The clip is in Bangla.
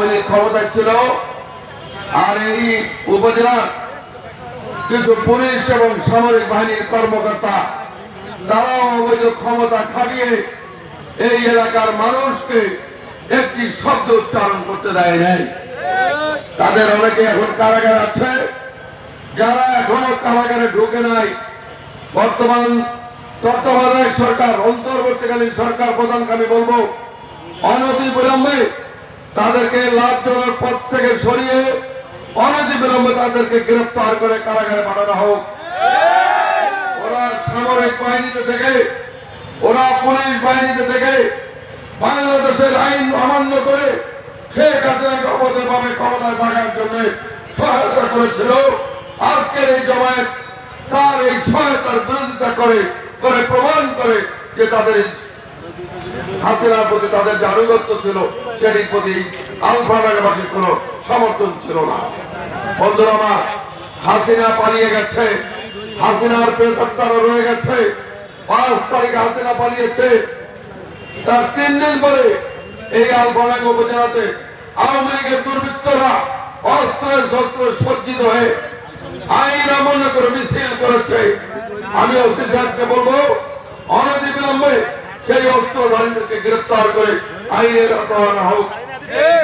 আওয়ামী লীগ ক্ষমতায় ছিল, আর এই উপজেলা কিছু পুলিশ এবং সামরিক বাহিনীর কর্মকর্তা, তারাও অবৈধ ক্ষমতা খাটিয়ে এই এলাকার মানুষকে একটি শব্দ উচ্চারণ করতে দেয় নাই। তাদের অনেকে এখন কারাগারে আছে, যারা এখনও কারাগারে ঢুকে নাই। বর্তমান তত্ত্বাবধায়ক সরকার, অন্তর্বর্তীকালীন সরকার প্রধানকে আমি বলব অনতি বিলম্বে তাদেরকে লাভজনক পদ থেকে সরিয়ে অনতি বিলম্বে তাদেরকে গ্রেফতার করে কারাগারে পাঠানো হোক। ওরা সামরিক বাহিনীতে থেকে, ওরা পুলিশ বাহিনীতে থেকে বাংলাদেশের আইন অমান্য করে শেখ হাসিনাকে অবৈধভাবে ক্ষমতায় থাকার জন্য সহায়তা করেছিল। আজকের এই জমায়েত তার এই সহায়তার বিরোধিতা করে করে প্রমাণ করে যে তাদের হাসিনার প্রতি তাদের যে আনুগত্য ছিল, সেটির প্রতি আলফানাগাবাসীর কোন সমর্থন ছিল না। বন্ধুরা আমার, হাসিনা পালিয়ে গেছে, হাসিনার প্রেতাত্মারও রয়ে গেছে। পাঁচ তারিখে হাসিনা পালিয়েছে। তার তিন দিন পরে এই আলফানাগ উপজেলাতে আওয়ামী লীগের দুর্বৃত্তরা অস্ত্রের শস্ত্রে সজ্জিত হয়ে আইন অমান্য করে মিছিল করেছে। আমি সাহেবকে বলব বিলম্বে সেই অস্ত্রধারীদেরকে গ্রেপ্তার করে আইনের আওতায় আনা হোক বন্ধুরা,